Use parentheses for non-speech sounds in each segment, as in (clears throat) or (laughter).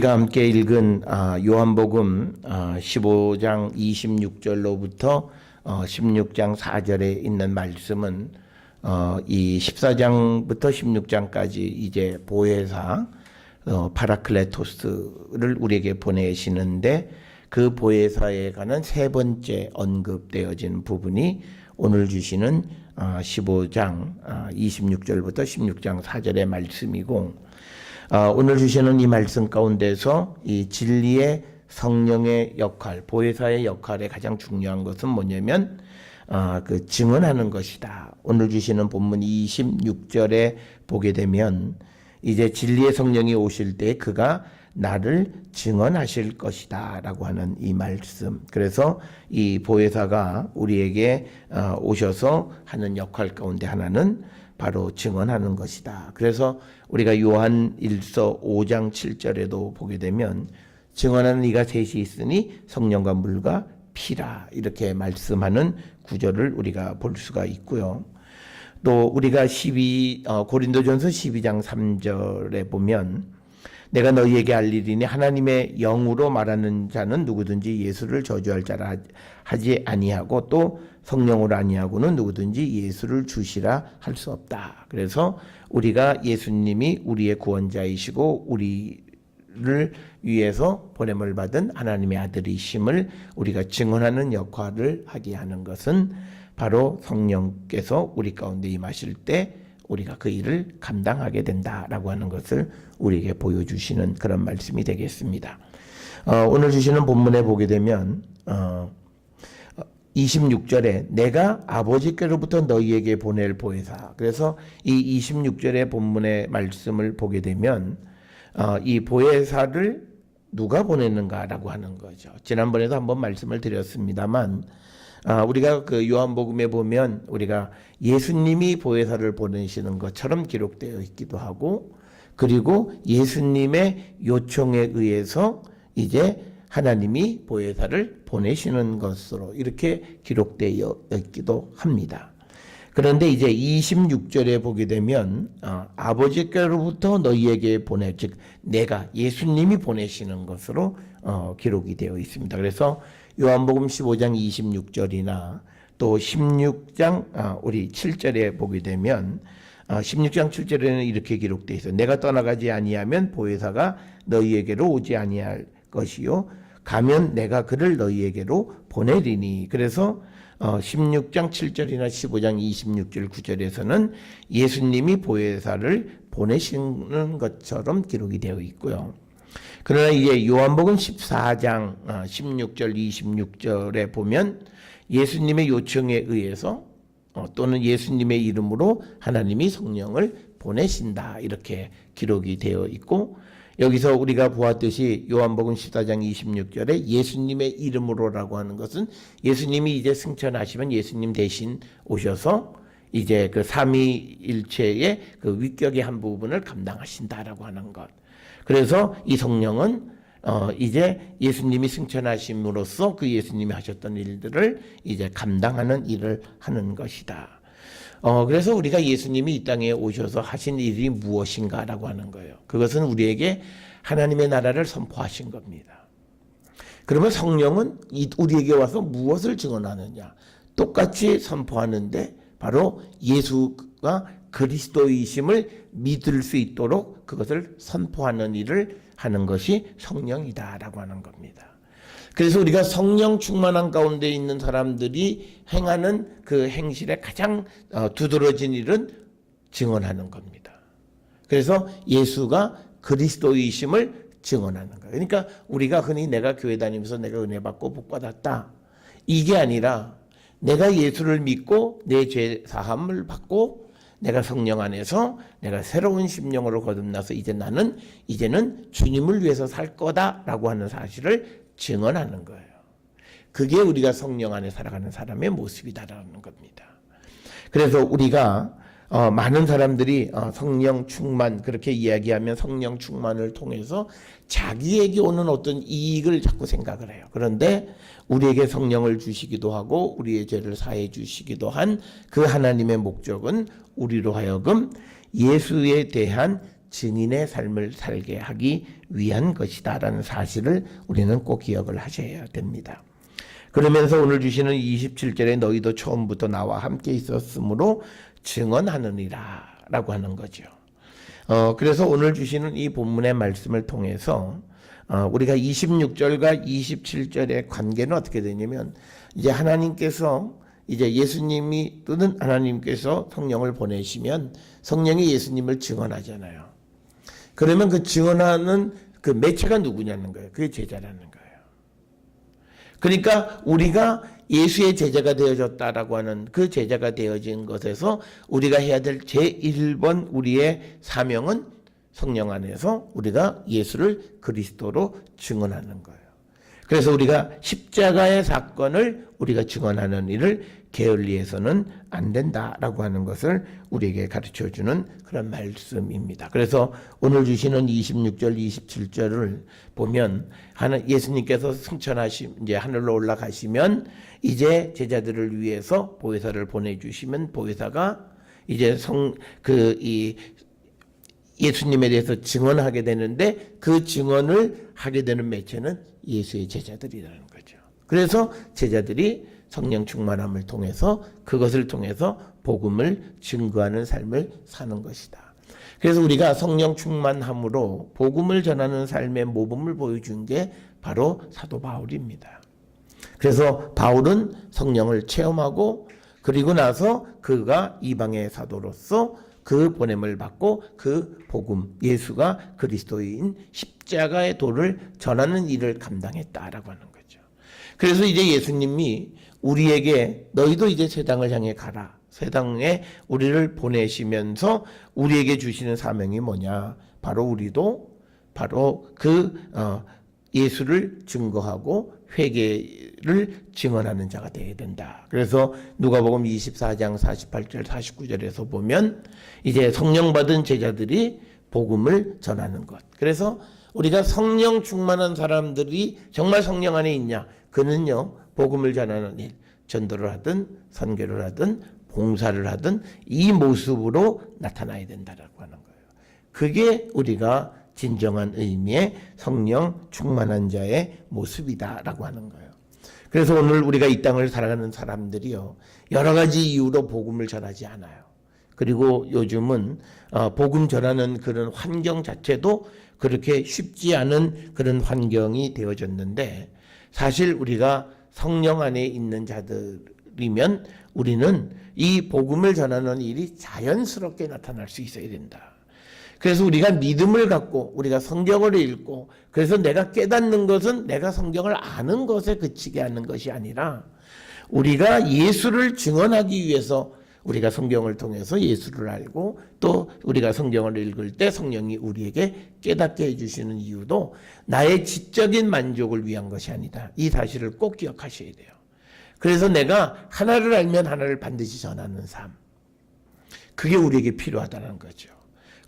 우리가 함께 읽은 아, 요한복음 15장 26절로부터 16장 4절에 있는 말씀은 어, 이 14장부터 16장까지 이제 보혜사 어, 파라클레토스를 우리에게 보내시는데 그 보혜사에 관한 세 번째 언급되어진 부분이 오늘 주시는 15장 26절부터 16장 4절의 말씀이고 어, 오늘 주시는 이 말씀 가운데서 이 진리의 성령의 역할, 보혜사의 역할에 가장 중요한 것은 뭐냐면 어, 그 증언하는 것이다. 오늘 주시는 본문 26절에 보게 되면 이제 진리의 성령이 오실 때 그가 나를 증언하실 것이다 라고 하는 이 말씀. 그래서 이 보혜사가 우리에게 어, 오셔서 하는 역할 가운데 하나는 바로 증언하는 것이다. 그래서 우리가 요한 1서 5장 7절에도 보게 되면 증언하는 이가 셋이 있으니 성령과 물과 피라 이렇게 말씀하는 구절을 우리가 볼 수가 있고요. 또 우리가 12 어, 고린도전서 12장 3절에 보면 내가 너희에게 알리리니 하나님의 영으로 말하는 자는 누구든지 예수를 저주할 자라 하지 아니하고 또 성령으로 아니하고는 누구든지 예수를 주시라 할 수 없다. 그래서 우리가 예수님이 우리의 구원자이시고 우리를 위해서 보냄을 받은 하나님의 아들이심을 우리가 증언하는 역할을 하게 하는 것은 바로 성령께서 우리 가운데 임하실 때 우리가 그 일을 감당하게 된다라고 하는 것을 우리에게 보여주시는 그런 말씀이 되겠습니다. 어, 오늘 주시는 본문에 보게 되면 어, 26절에 내가 아버지께로부터 너희에게 보낼 보혜사. 그래서 이 26절의 본문의 말씀을 보게 되면 어, 이 보혜사를 누가 보내는가라고 하는 거죠. 지난번에도 한번 말씀을 드렸습니다만 아, 우리가 그 요한복음에 보면 우리가 예수님이 보혜사를 보내시는 것처럼 기록되어 있기도 하고 그리고 예수님의 요청에 의해서 이제 하나님이 보혜사를 보내시는 것으로 이렇게 기록되어 있기도 합니다. 그런데 이제 26절에 보게 되면 어, 아버지께로부터 너희에게 보내 즉 내가 예수님이 보내시는 것으로 어, 기록이 되어 있습니다. 그래서 요한복음 15장 26절이나 또 16장 아, 우리 7절에 보게 되면 16장 아, 7절에는 이렇게 기록되어 있어. 내가 떠나가지 아니하면 보혜사가 너희에게로 오지 아니할 것이요 가면 내가 그를 너희에게로 보내리니. 그래서 16장 어, 7절이나 15장 26절 9절에서는 예수님이 보혜사를 보내시는 것처럼 기록이 되어 있고요. 그러나 이제 요한복음 14장 16절 어, 26절에 보면 예수님의 요청에 의해서 어, 또는 예수님의 이름으로 하나님이 성령을 보내신다 이렇게 기록이 되어 있고 여기서 우리가 보았듯이 요한복음 14장 26절에 예수님의 이름으로라고 하는 것은 예수님이 이제 승천하시면 예수님 대신 오셔서 이제 그 삼위일체의 그 위격의 한 부분을 감당하신다라고 하는 것. 그래서 이 성령은 어 이제 예수님이 승천하심으로써 그 예수님이 하셨던 일들을 이제 감당하는 일을 하는 것이다. 어 그래서 우리가 예수님이 이 땅에 오셔서 하신 일이 무엇인가라고 하는 거예요. 그것은 우리에게 하나님의 나라를 선포하신 겁니다. 그러면 성령은 우리에게 와서 무엇을 증언하느냐? 똑같이 선포하는데 바로 예수가 그리스도이심을 믿을 수 있도록 그것을 선포하는 일을 하는 것이 성령이다라고 하는 겁니다. 그래서 우리가 성령 충만한 가운데 있는 사람들이 행하는 그 행실에 가장 어, 두드러진 일은 증언하는 겁니다. 그래서 예수가 그리스도이심을 증언하는 거예요. 그러니까 우리가 흔히 내가 교회 다니면서 내가 은혜 받고 복 받았다. 이게 아니라 내가 예수를 믿고 내 죄 사함을 받고 내가 성령 안에서 내가 새로운 심령으로 거듭나서 이제 나는 이제는 주님을 위해서 살 거다라고 하는 사실을 증언하는 거예요. 그게 우리가 성령 안에 살아가는 사람의 모습이다라는 겁니다. 그래서 우리가 어, 많은 사람들이 어, 성령 충만 그렇게 이야기하면 성령 충만을 통해서 자기에게 오는 어떤 이익을 자꾸 생각을 해요. 그런데 우리에게 성령을 주시기도 하고 우리의 죄를 사해 주시기도 한 그 하나님의 목적은 우리로 하여금 예수에 대한 증인의 삶을 살게 하기 위한 것이다라는 사실을 우리는 꼭 기억을 하셔야 됩니다. 그러면서 오늘 주시는 27절에 너희도 처음부터 나와 함께 있었으므로 증언하느니라 라고 하는 거죠. 어, 그래서 오늘 주시는 이 본문의 말씀을 통해서 어, 우리가 26절과 27절의 관계는 어떻게 되냐면 이제 하나님께서 이제 예수님이 또는 하나님께서 성령을 보내시면 성령이 예수님을 증언하잖아요. 그러면 그 증언하는 그 매체가 누구냐는 거예요. 그게 제자라는 거예요. 그러니까 우리가 예수의 제자가 되어졌다라고 하는 그 제자가 되어진 것에서 우리가 해야 될 제1번 우리의 사명은 성령 안에서 우리가 예수를 그리스도로 증언하는 거예요. 그래서 우리가 십자가의 사건을 우리가 증언하는 일을 게을리해서는 안 된다라고 하는 것을 우리에게 가르쳐 주는 그런 말씀입니다. 그래서 오늘 주시는 26절, 27절을 보면 예수님께서 승천하시 이제 하늘로 올라가시면 이제 제자들을 위해서 보혜사를 보내 주시면 보혜사가 이제 성 그 이 예수님에 대해서 증언하게 되는데 그 증언을 하게 되는 매체는 예수의 제자들이라는 거죠. 그래서 제자들이 성령 충만함을 통해서 그것을 통해서 복음을 증거하는 삶을 사는 것이다. 그래서 우리가 성령 충만함으로 복음을 전하는 삶의 모범을 보여준 게 바로 사도 바울입니다. 그래서 바울은 성령을 체험하고 그리고 나서 그가 이방의 사도로서 그 보냄을 받고 그 복음 예수가 그리스도인 십자가의 도를 전하는 일을 감당했다라고 하는 거죠. 그래서 이제 예수님이 우리에게 너희도 이제 세상을 향해 가라. 세상에 우리를 보내시면서 우리에게 주시는 사명이 뭐냐? 바로 우리도 바로 그 어, 예수를 증거하고 회개를 증언하는 자가 되어야 된다. 그래서 누가복음 24장 48절 49절에서 보면 이제 성령 받은 제자들이 복음을 전하는 것. 그래서 우리가 성령 충만한 사람들이 정말 성령 안에 있냐? 그는요. 복음을 전하는 일, 전도를 하든 선교를 하든 봉사를 하든 이 모습으로 나타나야 된다라고 하는 거예요. 그게 우리가 진정한 의미의 성령 충만한 자의 모습이다라고 하는 거예요. 그래서 오늘 우리가 이 땅을 살아가는 사람들이요 여러 가지 이유로 복음을 전하지 않아요. 그리고 요즘은 어, 복음 전하는 그런 환경 자체도 그렇게 쉽지 않은 그런 환경이 되어졌는데 사실 우리가 성령 안에 있는 자들이면 우리는 이 복음을 전하는 일이 자연스럽게 나타날 수 있어야 된다. 그래서 우리가 믿음을 갖고 우리가 성경을 읽고 그래서 내가 깨닫는 것은 내가 성경을 아는 것에 그치게 하는 것이 아니라 우리가 예수를 증언하기 위해서 우리가 성경을 통해서 예수를 알고 또 우리가 성경을 읽을 때 성령이 우리에게 깨닫게 해주시는 이유도 나의 지적인 만족을 위한 것이 아니다. 이 사실을 꼭 기억하셔야 돼요. 그래서 내가 하나를 알면 하나를 반드시 전하는 삶. 그게 우리에게 필요하다는 거죠.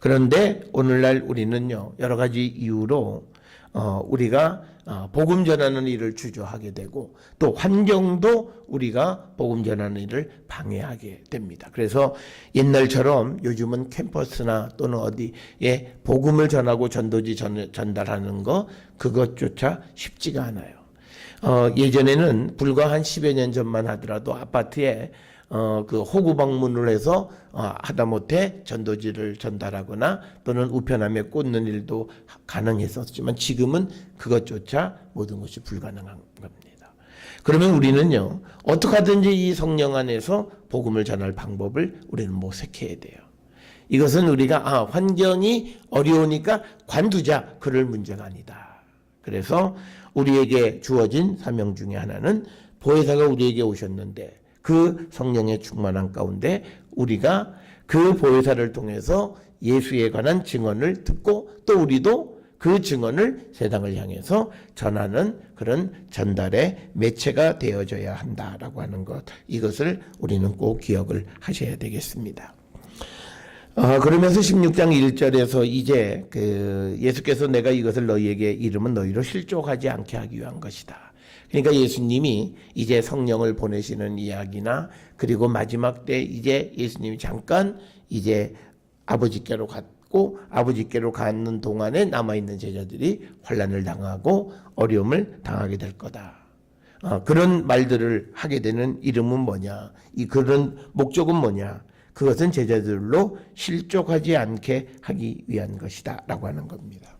그런데 오늘날 우리는요, 여러 가지 이유로, 어, 우리가 어, 복음 전하는 일을 주저하게 되고 또 환경도 우리가 복음 전하는 일을 방해하게 됩니다. 그래서 옛날처럼 요즘은 캠퍼스나 또는 어디에 복음을 전하고 전도지 전, 전달하는 거 그것조차 쉽지가 않아요. 어, 예전에는 불과 한 10여 년 전만 하더라도 아파트에 어, 그 호구 방문을 해서 어, 하다못해 전도지를 전달하거나 또는 우편함에 꽂는 일도 가능했었지만 지금은 그것조차 모든 것이 불가능한 겁니다. 그러면 우리는요 어떻게 하든지 이 성령 안에서 복음을 전할 방법을 우리는 모색해야 돼요. 이것은 우리가 아 환경이 어려우니까 관두자 그럴 문제가 아니다. 그래서 우리에게 주어진 사명 중에 하나는 보혜사가 우리에게 오셨는데 그 성령의 충만한 가운데 우리가 그 보혜사를 통해서 예수에 관한 증언을 듣고 또 우리도 그 증언을 세상을 향해서 전하는 그런 전달의 매체가 되어져야 한다라고 하는 것 이것을 우리는 꼭 기억을 하셔야 되겠습니다. 어, 그러면서 16장 1절에서 이제 그 예수께서 내가 이것을 너희에게 이름은 너희로 실족하지 않게 하기 위한 것이다. 그러니까 예수님이 이제 성령을 보내시는 이야기나 그리고 마지막 때 이제 예수님이 잠깐 이제 아버지께로 받고 아버지께로 가는 동안에 남아 있는 제자들이 환란을 당하고 어려움을 당하게 될 거다. 어, 그런 말들을 하게 되는 이름은 뭐냐? 이 그런 목적은 뭐냐? 그것은 제자들로 실족하지 않게 하기 위한 것이다라고 하는 겁니다.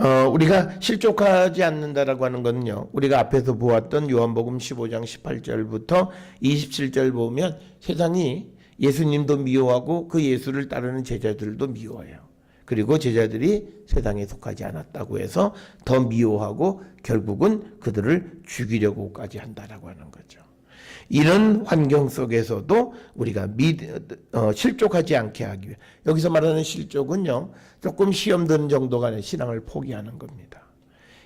어, 우리가 실족하지 않는다라고 하는 것은요. 우리가 앞에서 보았던 요한복음 15장 18절부터 27절 보면 세상이 예수님도 미워하고 그 예수를 따르는 제자들도 미워해요. 그리고 제자들이 세상에 속하지 않았다고 해서 더 미워하고 결국은 그들을 죽이려고까지 한다라고 하는 거죠. 이런 환경 속에서도 우리가 미, 어, 실족하지 않게 하기 위해 여기서 말하는 실족은요 조금 시험 드는 정도가 아니라 신앙을 포기하는 겁니다.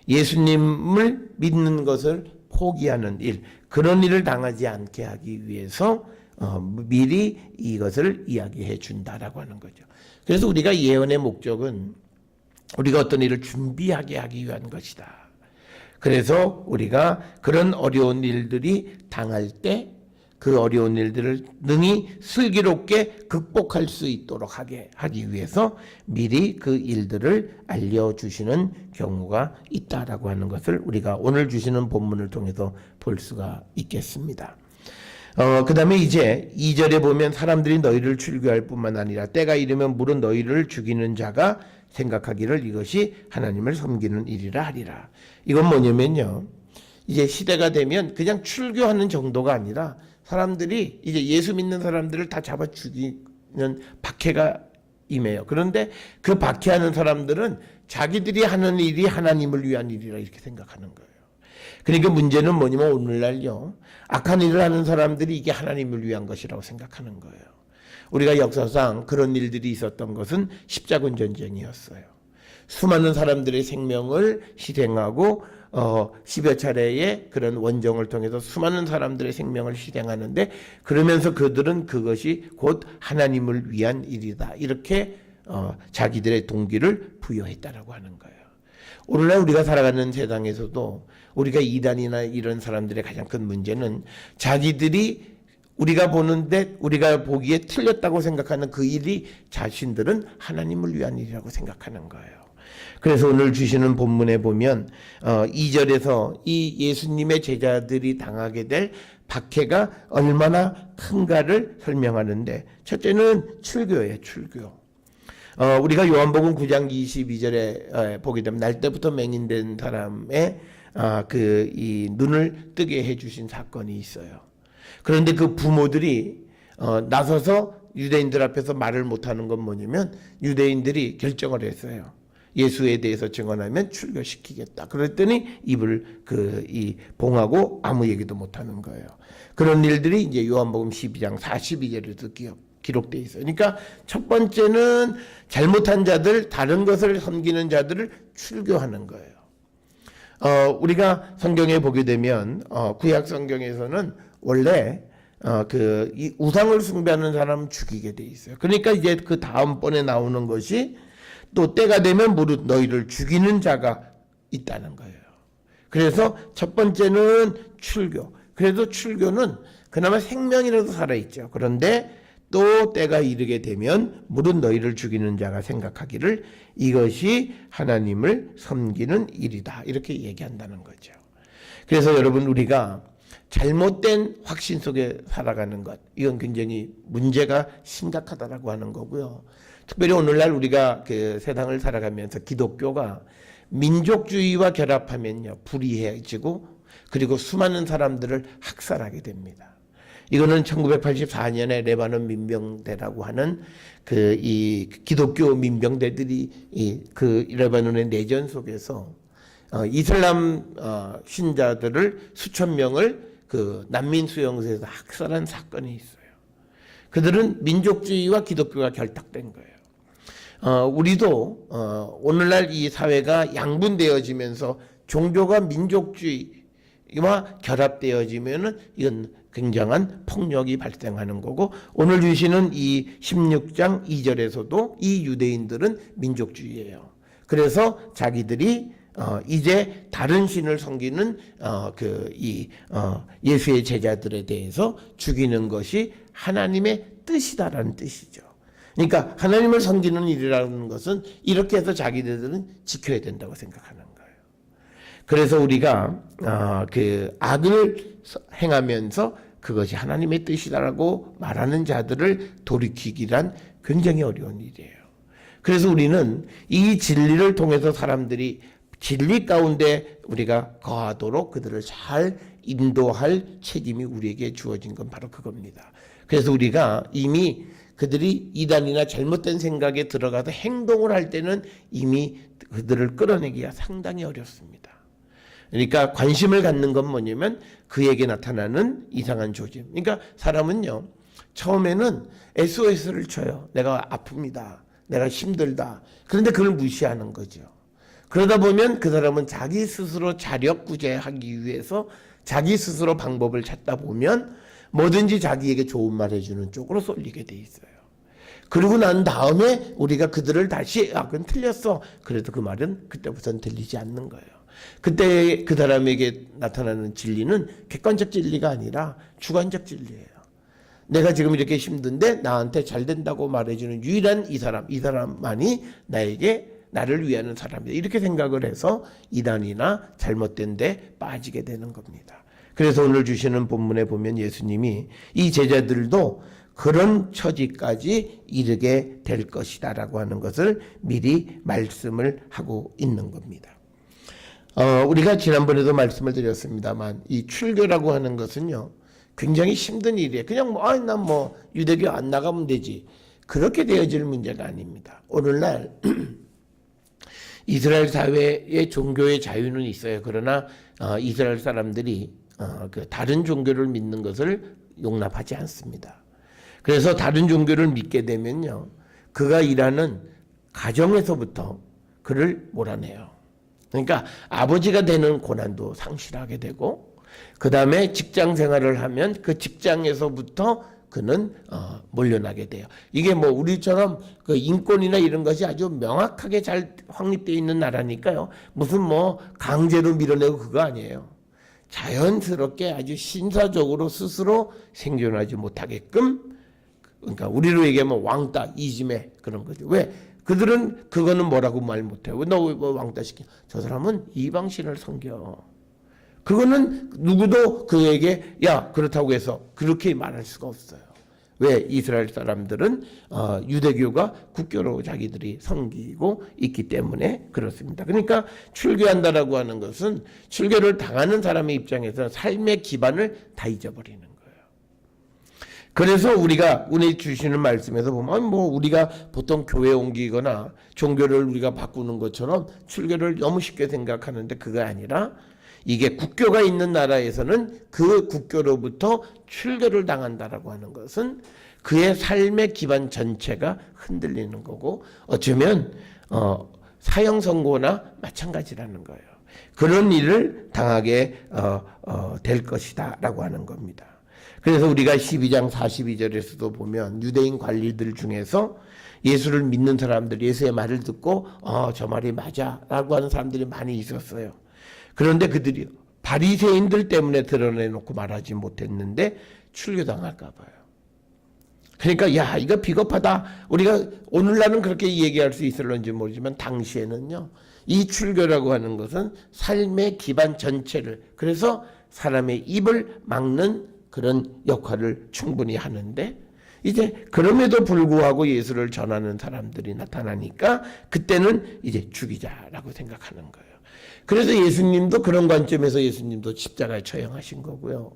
예수님을 믿는 것을 포기하는 일 그런 일을 당하지 않게 하기 위해서 어, 미리 이것을 이야기해 준다라고 하는 거죠. 그래서 우리가 예언의 목적은 우리가 어떤 일을 준비하게 하기 위한 것이다. 그래서 우리가 그런 어려운 일들이 당할 때 그 어려운 일들을 능히 슬기롭게 극복할 수 있도록 하게 하기 위해서 미리 그 일들을 알려주시는 경우가 있다라고 하는 것을 우리가 오늘 주시는 본문을 통해서 볼 수가 있겠습니다. 어, 그 다음에 이제 2절에 보면 사람들이 너희를 출교할 뿐만 아니라 때가 이르면 물은 너희를 죽이는 자가 생각하기를 이것이 하나님을 섬기는 일이라 하리라. 이건 뭐냐면요. 이제 시대가 되면 그냥 출교하는 정도가 아니라 사람들이 이제 예수 믿는 사람들을 다 잡아 죽이는 박해가 임해요. 그런데 그 박해하는 사람들은 자기들이 하는 일이 하나님을 위한 일이라 이렇게 생각하는 거예요. 그러니까 문제는 뭐냐면 오늘날요. 악한 일을 하는 사람들이 이게 하나님을 위한 것이라고 생각하는 거예요. 우리가 역사상 그런 일들이 있었던 것은 십자군 전쟁이었어요. 수많은 사람들의 생명을 희생하고 어, 10여 차례의 그런 원정을 통해서 수많은 사람들의 생명을 희생하는데 그러면서 그들은 그것이 곧 하나님을 위한 일이다. 이렇게 어, 자기들의 동기를 부여했다라고 하는 거예요. 오늘날 우리가 살아가는 세상에서도 우리가 이단이나 이런 사람들의 가장 큰 문제는 자기들이 우리가 보는데 우리가 보기에 틀렸다고 생각하는 그 일이 자신들은 하나님을 위한 일이라고 생각하는 거예요. 그래서 오늘 주시는 본문에 보면 어, 2절에서 이 예수님의 제자들이 당하게 될 박해가 얼마나 큰가를 설명하는데 첫째는 출교예요, 출교. 어, 우리가 요한복음 9장 22절에 어, 보게 되면 날 때부터 맹인된 사람의 아, 그 이 눈을 뜨게 해주신 사건이 있어요. 그런데 그 부모들이 어, 나서서 유대인들 앞에서 말을 못하는 건 뭐냐면 유대인들이 결정을 했어요. 예수에 대해서 증언하면 출교시키겠다. 그랬더니 입을 그 이 봉하고 아무 얘기도 못하는 거예요. 그런 일들이 이제 요한복음 12장 42절에도 기억. 기록돼 있어요. 그러니까 첫 번째는 잘못한 자들, 다른 것을 섬기는 자들을 출교하는 거예요. 어, 우리가 성경에 보게 되면 어, 구약 성경에서는 원래 어, 그 이 우상을 숭배하는 사람은 죽이게 돼 있어요. 그러니까 이제 그 다음 번에 나오는 것이 또 때가 되면 무릇 너희를 죽이는 자가 있다는 거예요. 그래서 첫 번째는 출교. 그래도 출교는 그나마 생명이라도 살아있죠. 그런데 또 때가 이르게 되면 무릇 너희를 죽이는 자가 생각하기를 이것이 하나님을 섬기는 일이다. 이렇게 얘기한다는 거죠. 그래서 여러분 우리가 잘못된 확신 속에 살아가는 것 이건 굉장히 문제가 심각하다라고 하는 거고요. 특별히 오늘날 우리가 그 세상을 살아가면서 기독교가 민족주의와 결합하면요 불이해지고 그리고 수많은 사람들을 학살하게 됩니다. 이거는 1984년에 레바논 민병대라고 하는 그 이 기독교 민병대들이 이그 레바논의 내전 속에서 어 이슬람 어 신자들을 수천 명을 그 난민 수용소에서 학살한 사건이 있어요. 그들은 민족주의와 기독교가 결탁된 거예요. 어, 우리도 어, 오늘날 이 사회가 양분되어지면서 종교가 민족주의 와 결합되어지면은 이건 굉장한 폭력이 발생하는 거고 오늘 주시는 이 16장 2절에서도 이 유대인들은 민족주의예요. 그래서 자기들이 어, 이제 다른 신을 섬기는 어, 그이 어, 예수의 제자들에 대해서 죽이는 것이 하나님의 뜻이다라는 뜻이죠. 그러니까 하나님을 섬기는 일이라는 것은 이렇게 해서 자기들은 지켜야 된다고 생각하는 거예요. 그래서 우리가 어, 그 악을 행하면서 그것이 하나님의 뜻이다라고 말하는 자들을 돌이키기란 굉장히 어려운 일이에요. 그래서 우리는 이 진리를 통해서 사람들이 진리 가운데 우리가 거하도록 그들을 잘 인도할 책임이 우리에게 주어진 건 바로 그겁니다. 그래서 우리가 이미 그들이 이단이나 잘못된 생각에 들어가서 행동을 할 때는 이미 그들을 끌어내기가 상당히 어렵습니다. 그러니까 관심을 갖는 건 뭐냐면 그에게 나타나는 이상한 조짐. 그러니까 사람은요, 처음에는 SOS를 쳐요. 내가 아픕니다. 내가 힘들다. 그런데 그걸 무시하는 거죠. 그러다 보면 그 사람은 자기 스스로 자력 구제하기 위해서 자기 스스로 방법을 찾다 보면 뭐든지 자기에게 좋은 말 해주는 쪽으로 쏠리게 돼 있어요. 그러고 난 다음에 우리가 그들을 다시 아 그건 틀렸어. 그래도 그 말은 그때부터는 들리지 않는 거예요. 그때 그 사람에게 나타나는 진리는 객관적 진리가 아니라 주관적 진리예요. 내가 지금 이렇게 힘든데 나한테 잘 된다고 말해주는 유일한 이 사람, 이 사람만이 나에게 나를 위하는 사람이다. 이렇게 생각을 해서 이단이나 잘못된 데 빠지게 되는 겁니다. 그래서 오늘 주시는 본문에 보면 예수님이 이 제자들도 그런 처지까지 이르게 될 것이다라고 하는 것을 미리 말씀을 하고 있는 겁니다. 어, 우리가 지난번에도 말씀을 드렸습니다만 이 출교라고 하는 것은요 굉장히 힘든 일이에요. 그냥 뭐, 아, 난뭐 유대교 안 나가면 되지. 그렇게 되어질 문제가 아닙니다. 오늘날 (clears throat) 이스라엘 사회의 종교의 자유는 있어요. 그러나 어, 이스라엘 사람들이 어, 그 다른 종교를 믿는 것을 용납하지 않습니다. 그래서 다른 종교를 믿게 되면요, 그가 일하는 가정에서부터 그를 몰아내요. 그러니까 아버지가 되는 고난도 상실하게 되고, 그 다음에 직장 생활을 하면 그 직장에서부터 그는 어, 몰려나게 돼요. 이게 뭐 우리처럼 그 인권이나 이런 것이 아주 명확하게 잘 확립되어 있는 나라니까요. 무슨 뭐 강제로 밀어내고 그거 아니에요. 자연스럽게 아주 신사적으로 스스로 생존하지 못하게끔 그러니까 우리로 얘기하면 왕따 이짐에 그런 거죠. 왜? 그들은 그거는 뭐라고 말 못해요. 너왜 뭐 왕따 시켜? 저 사람은 이방신을 섬겨. 그거는 누구도 그에게 야 그렇다고 해서 그렇게 말할 수가 없어요. 왜 이스라엘 사람들은 어, 유대교가 국교로 자기들이 섬기고 있기 때문에 그렇습니다. 그러니까 출교한다라고 하는 것은 출교를 당하는 사람의 입장에서 삶의 기반을 다 잊어버리는 거예요. 그래서 우리가 오늘 주시는 말씀에서 보면 뭐 우리가 보통 교회 옮기거나 종교를 우리가 바꾸는 것처럼 출교를 너무 쉽게 생각하는데 그거 아니라 이게 국교가 있는 나라에서는 그 국교로부터 출교를 당한다라고 하는 것은 그의 삶의 기반 전체가 흔들리는 거고 어쩌면 어, 사형 선고나 마찬가지라는 거예요. 그런 일을 당하게 어, 어, 될 것이다라고 하는 겁니다. 그래서 우리가 12장 42절에서도 보면 유대인 관리들 중에서 예수를 믿는 사람들, 예수의 말을 듣고 어, 저 말이 맞아 라고 하는 사람들이 많이 있었어요. 그런데 그들이 바리새인들 때문에 드러내놓고 말하지 못했는데 출교당할까 봐요. 그러니까 야 이거 비겁하다. 우리가 오늘날은 그렇게 얘기할 수 있을런지 모르지만 당시에는요. 이 출교라고 하는 것은 삶의 기반 전체를 그래서 사람의 입을 막는 그런 역할을 충분히 하는데 이제 그럼에도 불구하고 예수를 전하는 사람들이 나타나니까 그때는 이제 죽이자라고 생각하는 거예요. 그래서 예수님도 그런 관점에서 예수님도 십자가에 처형하신 거고요.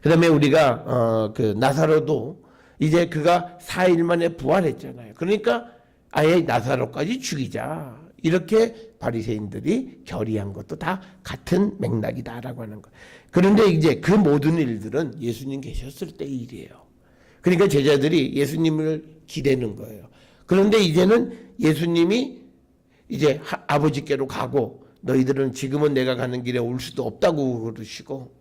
그다음에 우리가 어, 그 나사로도 이제 그가 4일 만에 부활했잖아요. 그러니까 아예 나사로까지 죽이자. 이렇게 바리새인들이 결의한 것도 다 같은 맥락이다라고 하는 거. 그런데 이제 그 모든 일들은 예수님 계셨을 때 일이에요. 그러니까 제자들이 예수님을 기대는 거예요. 그런데 이제는 예수님이 이제 아버지께로 가고 너희들은 지금은 내가 가는 길에 올 수도 없다고 그러시고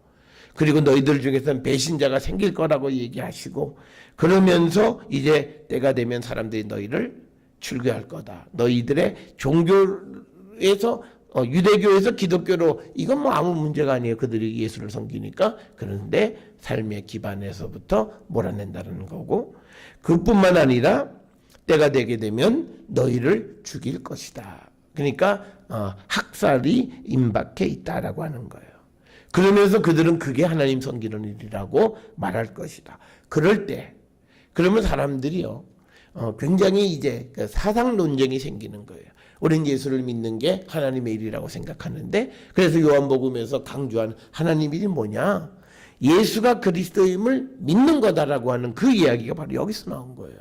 그리고 너희들 중에서는 배신자가 생길 거라고 얘기하시고 그러면서 이제 때가 되면 사람들이 너희를 출교할 거다. 너희들의 종교에서 어, 유대교에서 기독교로 이건 뭐 아무 문제가 아니에요. 그들이 예수를 섬기니까 그런데 삶의 기반에서부터 몰아낸다는 거고 그뿐만 아니라 때가 되게 되면 너희를 죽일 것이다. 그러니까 어, 학살이 임박해 있다라고 하는 거예요. 그러면서 그들은 그게 하나님 섬기는 일이라고 말할 것이다. 그럴 때 그러면 사람들이요 어, 굉장히 이제 그 사상 논쟁이 생기는 거예요. 우리는 예수를 믿는 게 하나님의 일이라고 생각하는데 그래서 요한복음에서 강조한 하나님 일이 뭐냐? 예수가 그리스도임을 믿는 거다라고 하는 그 이야기가 바로 여기서 나온 거예요.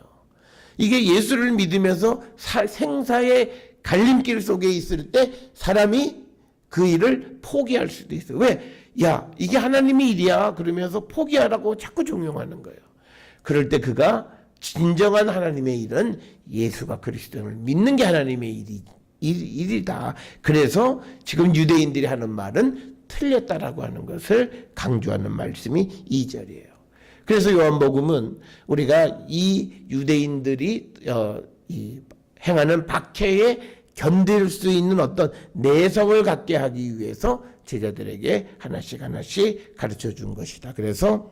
이게 예수를 믿으면서 사- 생사의 갈림길 속에 있을 때 사람이 그 일을 포기할 수도 있어요. 왜? 야, 이게 하나님의 일이야. 그러면서 포기하라고 자꾸 종용하는 거예요. 그럴 때 그가 진정한 하나님의 일은 예수가 그리스도를 믿는 게 하나님의 일이, 일, 일이다. 그래서 지금 유대인들이 하는 말은 틀렸다라고 하는 것을 강조하는 말씀이 2절이에요. 그래서 요한복음은 우리가 이 유대인들이 어, 이 행하는 박해에 견딜 수 있는 어떤 내성을 갖게 하기 위해서 제자들에게 하나씩 하나씩 가르쳐 준 것이다. 그래서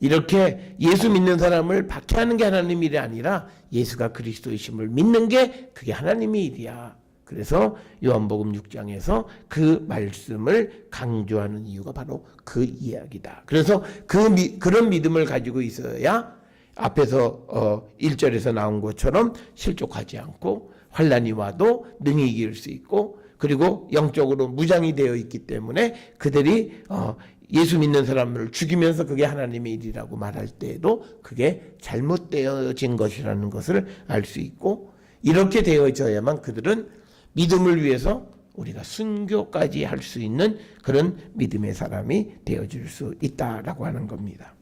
이렇게 예수 믿는 사람을 박해하는 게 하나님 일이 아니라 예수가 그리스도이심을 믿는 게 그게 하나님의 일이야. 그래서 요한복음 6장에서 그 말씀을 강조하는 이유가 바로 그 이야기다. 그래서 그 미, 그런 믿음을 가지고 있어야 앞에서 어 1절에서 나온 것처럼 실족하지 않고 환란이 와도 능히 이길 수 있고 그리고 영적으로 무장이 되어 있기 때문에 그들이 어 예수 믿는 사람을 죽이면서 그게 하나님의 일이라고 말할 때에도 그게 잘못되어진 것이라는 것을 알 수 있고 이렇게 되어져야만 그들은 믿음을 위해서 우리가 순교까지 할 수 있는 그런 믿음의 사람이 되어질 수 있다라고 하는 겁니다.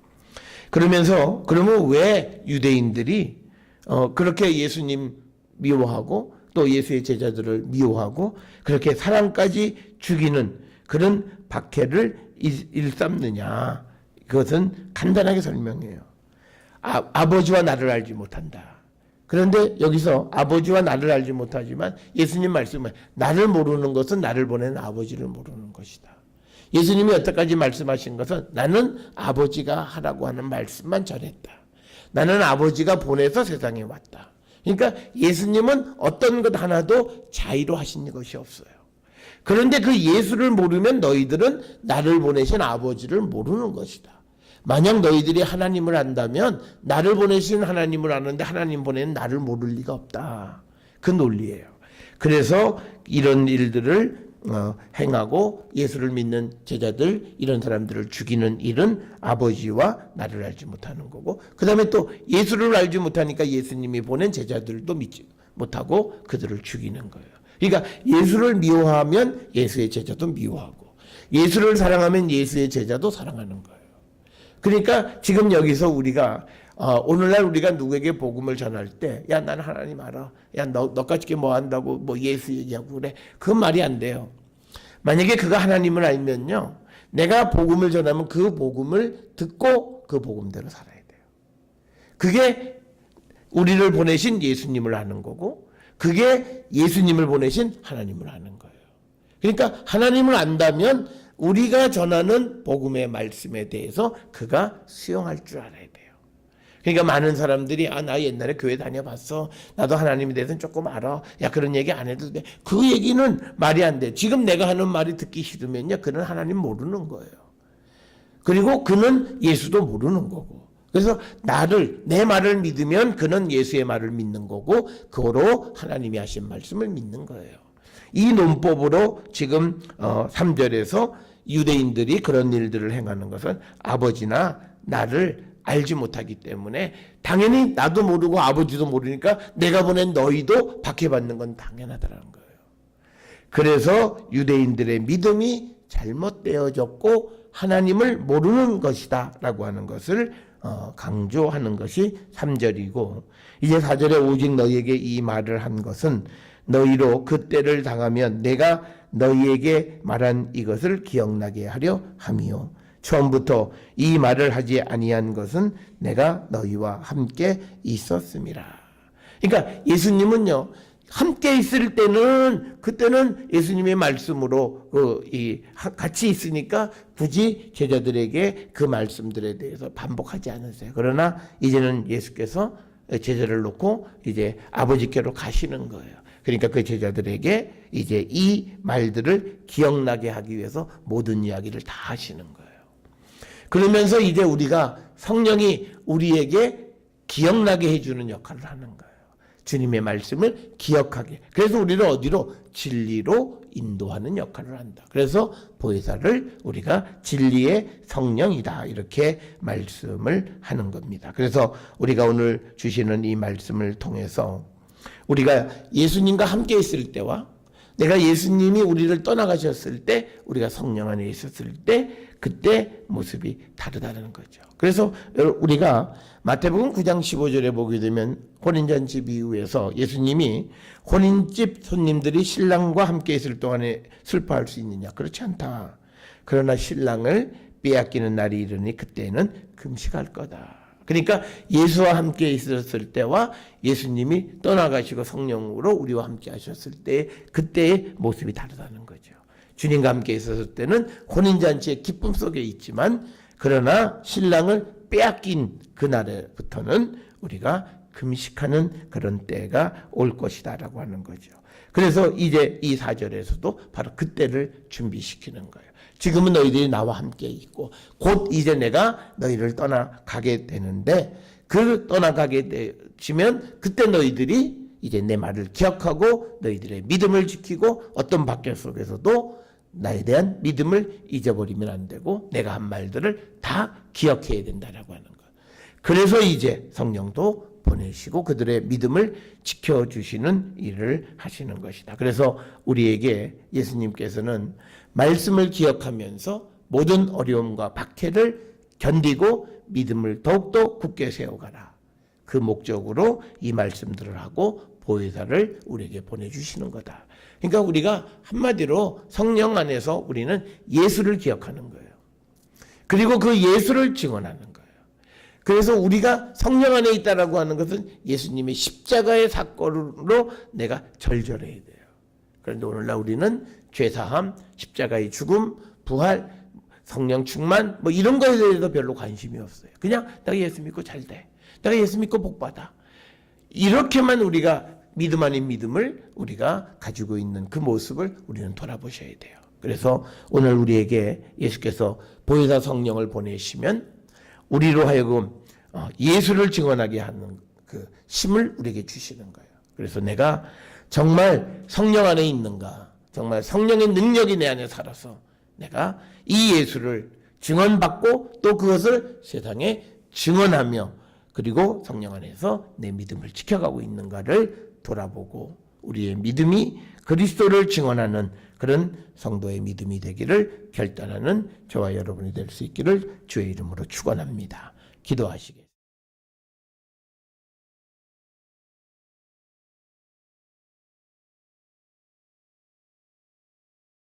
그러면서 그러면 왜 유대인들이 어 그렇게 예수님 미워하고 또 예수의 제자들을 미워하고 그렇게 사람까지 죽이는 그런 박해를 일- 일삼느냐 그것은 간단하게 설명해요. 아, 아버지와 나를 알지 못한다. 그런데 여기서 아버지와 나를 알지 못하지만 예수님 말씀은 나를 모르는 것은 나를 보낸 아버지를 모르는 것이다. 예수님이 여태까지 말씀하신 것은 나는 아버지가 하라고 하는 말씀만 전했다. 나는 아버지가 보내서 세상에 왔다. 그러니까 예수님은 어떤 것 하나도 자의로 하신 것이 없어요. 그런데 그 예수를 모르면 너희들은 나를 보내신 아버지를 모르는 것이다. 만약 너희들이 하나님을 안다면 나를 보내신 하나님을 아는데 하나님 보내는 나를 모를 리가 없다. 그 논리예요. 그래서 이런 일들을 어, 행하고 예수를 믿는 제자들 이런 사람들을 죽이는 일은 아버지와 나를 알지 못하는 거고 그 다음에 또 예수를 알지 못하니까 예수님이 보낸 제자들도 믿지 못하고 그들을 죽이는 거예요. 그러니까 예수를 미워하면 예수의 제자도 미워하고 예수를 사랑하면 예수의 제자도 사랑하는 거예요. 그러니까 지금 여기서 우리가 어, 오늘날 우리가 누구에게 복음을 전할 때, 야, 나는 하나님 알아. 야, 너, 너까지 뭐 한다고, 뭐 예수 얘기하고 그래. 그건 말이 안 돼요. 만약에 그가 하나님을 알면요. 내가 복음을 전하면 그 복음을 듣고 그 복음대로 살아야 돼요. 그게 우리를 보내신 예수님을 아는 거고, 그게 예수님을 보내신 하나님을 아는 거예요. 그러니까 하나님을 안다면 우리가 전하는 복음의 말씀에 대해서 그가 수용할 줄 알아야 돼요. 그러니까 많은 사람들이 아 나 옛날에 교회 다녀봤어. 나도 하나님에 대해서는 조금 알아. 야 그런 얘기 안 해도 돼. 그 얘기는 말이 안 돼. 지금 내가 하는 말이 듣기 싫으면요. 그는 하나님 모르는 거예요. 그리고 그는 예수도 모르는 거고. 그래서 나를 내 말을 믿으면 그는 예수의 말을 믿는 거고 그로 하나님이 하신 말씀을 믿는 거예요. 이 논법으로 지금 어 3절에서 유대인들이 그런 일들을 행하는 것은 아버지나 나를 알지 못하기 때문에 당연히 나도 모르고 아버지도 모르니까 내가 보낸 너희도 박해받는 건 당연하다는 거예요. 그래서 유대인들의 믿음이 잘못되어졌고 하나님을 모르는 것이다 라고 하는 것을 어, 강조하는 것이 3절이고 이제 4절에 오직 너희에게 이 말을 한 것은 너희로 그때를 당하면 내가 너희에게 말한 이것을 기억나게 하려 함이요 처음부터 이 말을 하지 아니한 것은 내가 너희와 함께 있었음이라. 그러니까 예수님은요 함께 있을 때는 그때는 예수님의 말씀으로 그 이 같이 있으니까 굳이 제자들에게 그 말씀들에 대해서 반복하지 않으세요. 그러나 이제는 예수께서 제자를 놓고 이제 아버지께로 가시는 거예요. 그러니까 그 제자들에게 이제 이 말들을 기억나게 하기 위해서 모든 이야기를 다 하시는 거예요. 그러면서 이제 우리가 성령이 우리에게 기억나게 해주는 역할을 하는 거예요. 주님의 말씀을 기억하게. 그래서 우리를 어디로? 진리로 인도하는 역할을 한다. 그래서 보혜사를 우리가 진리의 성령이다. 이렇게 말씀을 하는 겁니다. 그래서 우리가 오늘 주시는 이 말씀을 통해서 우리가 예수님과 함께 있을 때와 내가 예수님이 우리를 떠나가셨을 때 우리가 성령 안에 있었을 때 그때 모습이 다르다는 거죠. 그래서 우리가 마태복음 9장 15절에 보게 되면 혼인잔치 비유에서 예수님이 혼인집 손님들이 신랑과 함께 있을 동안에 슬퍼할 수 있느냐? 그렇지 않다. 그러나 신랑을 빼앗기는 날이 이르니 그때는 금식할 거다. 그러니까 예수와 함께 있었을 때와 예수님이 떠나가시고 성령으로 우리와 함께 하셨을 때 그때의 모습이 다르다는 거죠. 주님과 함께 있었을 때는 혼인잔치의 기쁨 속에 있지만 그러나 신랑을 빼앗긴 그날부터는 우리가 금식하는 그런 때가 올 것이다 라고 하는 거죠. 그래서 이제 이 사절에서도 바로 그때를 준비시키는 거예요. 지금은 너희들이 나와 함께 있고 곧 이제 내가 너희를 떠나가게 되는데 그 떠나가게 되면 그때 너희들이 이제 내 말을 기억하고 너희들의 믿음을 지키고 어떤 박해 속에서도 나에 대한 믿음을 잊어버리면 안 되고 내가 한 말들을 다 기억해야 된다라고 하는 거예요. 그래서 이제 성령도 보내시고 그들의 믿음을 지켜주시는 일을 하시는 것이다. 그래서 우리에게 예수님께서는 말씀을 기억하면서 모든 어려움과 박해를 견디고 믿음을 더욱더 굳게 세워가라. 그 목적으로 이 말씀들을 하고 보혜사를 우리에게 보내주시는 거다. 그러니까 우리가 한마디로 성령 안에서 우리는 예수를 기억하는 거예요. 그리고 그 예수를 증언하는 거예요. 그래서 우리가 성령 안에 있다라고 하는 것은 예수님의 십자가의 사건으로 내가 절절해야 돼요. 그런데 오늘날 우리는 죄사함, 십자가의 죽음, 부활, 성령 충만 뭐 이런 거에 대해서 별로 관심이 없어요. 그냥 내가 예수 믿고 잘 돼. 내가 예수 믿고 복 받아. 이렇게만 우리가 믿음 아닌 믿음을 우리가 가지고 있는 그 모습을 우리는 돌아보셔야 돼요. 그래서 오늘 우리에게 예수께서 보혜사 성령을 보내시면 우리로 하여금 어, 예수를 증언하게 하는 그 힘을 우리에게 주시는 거예요. 그래서 내가 정말 성령 안에 있는가, 정말 성령의 능력이 내 안에 살아서 내가 이 예수를 증언받고 또 그것을 세상에 증언하며 그리고 성령 안에서 내 믿음을 지켜가고 있는가를 돌아보고 우리의 믿음이 그리스도를 증언하는 그런 성도의 믿음이 되기를 결단하는 저와 여러분이 될 수 있기를 주의 이름으로 축원합니다. 기도하시게.